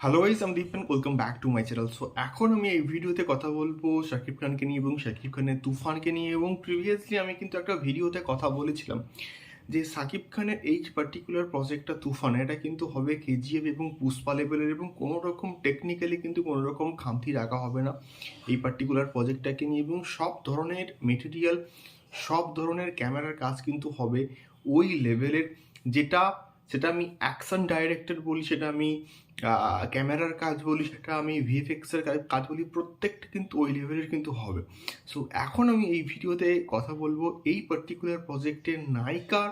Hello guys আমি Dipen welcome back to my channel so এখন আমি এই ভিডিওতে কথা বলব শাকিব খানকে নিয়ে এবং শাকিব খানের তুফানকে নিয়ে এবং প্রিভিয়াসলি আমি কিন্তু একটা ভিডিওতে কথা বলেছিলাম যে সাকিব খানের এই পার্টিকুলার প্রজেক্টটা তুফান, এটা কিন্তু হবে কেজিএফ এবং পুষ্পা লেভেলের এবং কোনো রকম টেকনিক্যালি কিন্তু কোনো রকম খামতি রাখা হবে না এই পার্টিকুলার প্রজেক্টটাকে নিয়ে এবং সব ধরনের মেটেরিয়াল সব ধরনের ক্যামেরার কাজ কিন্তু হবে ওই লেভেলের যেটা সেটা আমি অ্যাকশন ডাইরেক্টর বলি, সেটা আমি ক্যামেরার কাজ বলি, সেটা আমি ভিএফএক্সের কাজ বলি, প্রত্যেকটা কিন্তু ওই লেভেলের কিন্তু হবে। সো এখন আমি এই ভিডিওতে কথা বলব এই পার্টিকুলার প্রজেক্টের নায়িকার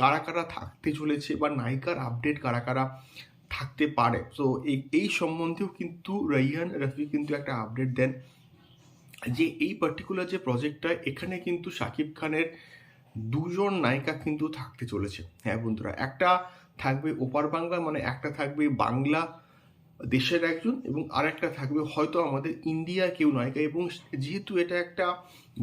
কারা কারা থাকতে চলেছে বা নায়িকার আপডেট কারা কারা থাকতে পারে। সো এই সম্বন্ধেও কিন্তু রাইহান রফি কিন্তু একটা আপডেট দেন যে এই পার্টিকুলার যে প্রজেক্টটা এখানে কিন্তু শাকিব খানের দুজন নায়িকা কিন্তু থাকতে চলেছে। হ্যাঁ বন্ধুরা, একটা থাকবে ওপার বাংলা মানে একটা থাকবে বাংলা দেশের একজন এবং আরেকটা থাকবে হয়তো আমাদের ইন্ডিয়ার কেউ নায়িকা এবং যেহেতু এটা একটা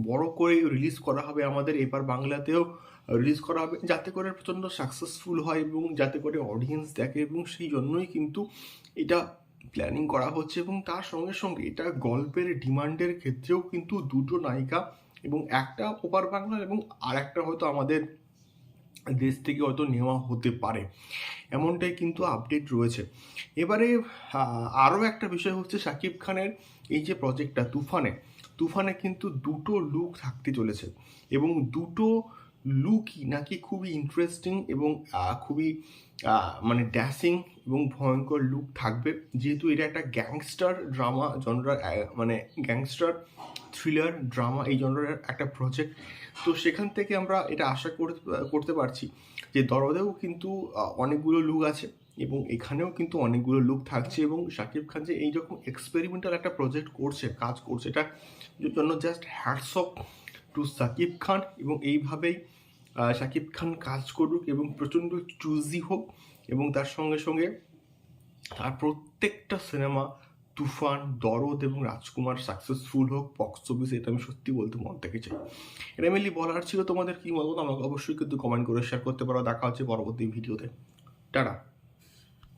বড় করে রিলিজ করা হবে আমাদের এপার বাংলাতেও রিলিজ করা হবে, যাতে করে প্রচণ্ড সাকসেসফুল হয় এবং যাতে করে অডিয়েন্স দেখে এবং সেই জন্যই কিন্তু এটা প্ল্যানিং করা হচ্ছে এবং তার সঙ্গে সঙ্গে এটা গল্পের ডিমান্ডের ক্ষেত্রেও কিন্তু দুটো নায়িকা এবং একটা ওপার বাংলা এবং আর একটা হয়তো আমাদের দেশ থেকে হয়তো নেওয়া হতে পারে। এমনটাই কিন্তু আপডেট রয়েছে। এবারে আরও একটা বিষয় হচ্ছে শাকিব খানের এই যে প্রজেক্টটা তুফানে। তুফানে কিন্তু দুটো লুক থাকতে চলেছে এবং দুটো লুকই নাকি খুবই ইন্টারেস্টিং এবং খুবই মানে ড্যাসিং এবং ভয়ঙ্কর লুক থাকবে। যেহেতু এটা একটা গ্যাংস্টার ড্রামা জনরার মানে গ্যাংস্টার থ্রিলার ড্রামা এই জনরার একটা প্রজেক্ট তো সেখান থেকে আমরা এটা আশা করতে পারছি যে দরদেও কিন্তু অনেকগুলো লুক আছে এবং এখানেও কিন্তু অনেকগুলো লুক থাকছে এবং শাকিব খান যে এই রকম এক্সপেরিমেন্টাল একটা প্রজেক্ট করছে, কাজ করছে এটা জন্য just hats off to Shakib Khan এবং এইভাবেই শাকিব খান কাজ করুক এবং প্রচণ্ড চুজি হোক এবং তার সঙ্গে সঙ্গে তার প্রত্যেকটা সিনেমা তুফান, দরদ এবং রাজকুমার সাকসেসফুল হোক বক্স অফিস এটা আমি সত্যি বলতে মন থেকে চাই। এটা মেনলি বলার ছিল তোমাদের কি মতামত? আমাকে অবশ্যই কিন্তু কমেন্ট করে শেয়ার করতে পারো। দেখা হচ্ছে পরবর্তী ভিডিওতে টাটা।